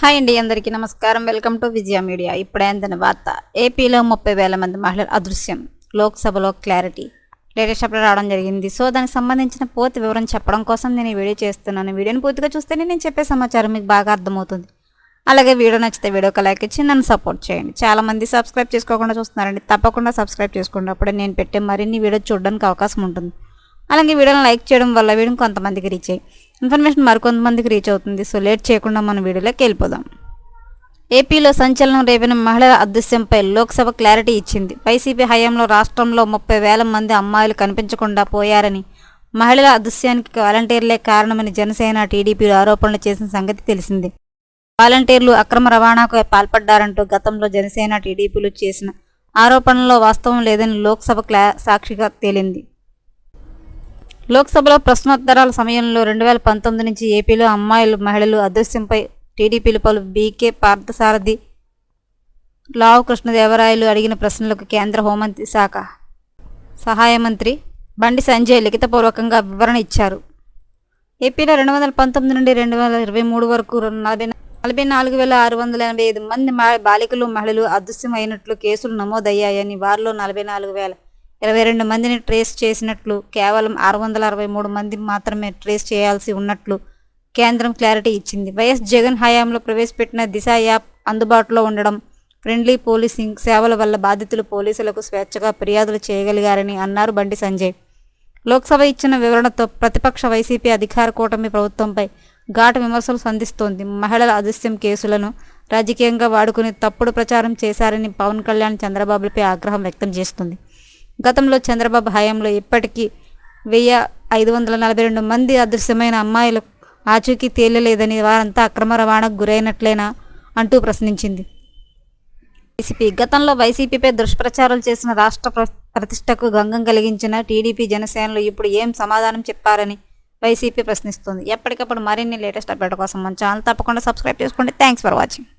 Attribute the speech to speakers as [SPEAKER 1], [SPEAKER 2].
[SPEAKER 1] Hi అండి అందరికీ నమస్కారం. Welcome to Vijaya media. ఇప్పుడైందని వార్త. ఏపీలో ముప్పై వేల మంది మహిళల అదృశ్యం. లోక్సభలో క్లారిటీ. లేటెస్ట్ అప్డేట్ రావడం జరిగింది. సో దానికి సంబంధించిన పూర్తి వివరం చెప్పడం కోసం నేను ఈ వీడియో చేస్తున్నాను. వీడియోని పూర్తిగా చూస్తేనే నేను చెప్పే సమాచారం మీకు బాగా అర్థమవుతుంది. అలాగే వీడియో నచ్చితే వీడియోకి లైక్ ఇచ్చి నన్ను సపోర్ట్ చేయండి. చాలామంది సబ్స్క్రైబ్ చేసుకోకుండా చూస్తున్నారండి. తప్పకుండా సబ్స్క్రైబ్ చేసుకోండి. అప్పుడే నేను పెట్టే మరిన్ని వీడియో చూడడానికి అవకాశం ఉంటుంది. అలాగే వీడియోని లైక్ చేయడం వల్ల వీడియో కొంతమందికి రీచ్ అయ్యి ఇన్ఫర్మేషన్ మరికొంతమందికి రీచ్ అవుతుంది. సో లేట్ చేయకుండా మన వీడియోలోకి వెళ్ళిపోదాం. ఏపీలో సంచలనం రేపిన మహిళల అదృశ్యంపై లోక్సభ క్లారిటీ ఇచ్చింది. వైసీపీ హయాంలో రాష్ట్రంలో ముప్పై వేల మంది అమ్మాయిలు కనిపించకుండా పోయారని మహిళల అదృశ్యానికి వాలంటీర్లే కారణమని జనసేన టీడీపీలు ఆరోపణలు చేసిన సంగతి తెలిసిందే. వాలంటీర్లు అక్రమ రవాణాకు పాల్పడ్డారంటూ గతంలో జనసేన టీడీపీలు చేసిన ఆరోపణల్లో వాస్తవం లేదని లోక్సభ క్లా సాక్షిగా తేలింది. లోక్సభలో ప్రశ్నోత్తరాల సమయంలో రెండు వేల పంతొమ్మిది నుంచి ఏపీలో అమ్మాయిలు మహిళలు అదృశ్యంపై టీడీపీలు పలు బీకే పార్థసారథి లావు కృష్ణదేవరాయలు అడిగిన ప్రశ్నలకు కేంద్ర హోంమంత్రి శాఖ సహాయ మంత్రి బండి సంజయ్ లిఖితపూర్వకంగా వివరణ ఇచ్చారు. ఏపీలో రెండు వందల పంతొమ్మిది నుండి రెండు వేల ఇరవై మూడు వరకు నలభై నలభై నాలుగు వేల ఆరు వందల ఎనభై ఐదు మంది బాలికలు మహిళలు అదృశ్యమైనట్లు కేసులు నమోదయ్యాయని వారిలో నలభై నాలుగు వేల ఇరవై రెండు మందిని ట్రేస్ చేసినట్లు కేవలం ఆరు వందల అరవై మూడు మంది మాత్రమే ట్రేస్ చేయాల్సి ఉన్నట్లు కేంద్రం క్లారిటీ ఇచ్చింది. వైఎస్ జగన్ హయాంలో ప్రవేశపెట్టిన దిశ యాప్ అందుబాటులో ఉండడం ఫ్రెండ్లీ పోలీసింగ్ సేవల వల్ల బాధితులు పోలీసులకు స్వేచ్ఛగా ఫిర్యాదులు చేయగలిగారని అన్నారు బండి సంజయ్. లోక్సభ ఇచ్చిన వివరణతో ప్రతిపక్ష వైసీపీ అధికార కూటమి ప్రభుత్వంపై ఘాటు విమర్శలు సంధిస్తోంది. మహిళల అదృశ్యం కేసులను రాజకీయంగా వాడుకుని తప్పుడు ప్రచారం చేశారని పవన్ కళ్యాణ్ చంద్రబాబులపై ఆగ్రహం వ్యక్తం చేస్తుంది. గతంలో చంద్రబాబు హయాంలో ఇప్పటికీ వెయ్యి ఐదు వందల నలభై రెండు మంది అదృశ్యమైన అమ్మాయిలు ఆచూకీ తేలలేదని వారంతా అక్రమ రవాణాకు గురైనట్లేనా అంటూ ప్రశ్నించింది. వైసీపీ గతంలో వైసీపీపై దుష్ప్రచారాలు చేసిన రాష్ట్ర ప్ర- ప్రతిష్టకు గంగం కలిగించిన టీడీపీ జనసేనలు ఇప్పుడు ఏం సమాధానం చెప్పారని వైసీపీ ప్రశ్నిస్తుంది. ఎప్పటికప్పుడు మరిన్ని లేటెస్ట్ అప్డేట్ కోసం మన ఛానల్ తప్పకుండా సబ్స్క్రైబ్ చేసుకోండి. Thanks for watching.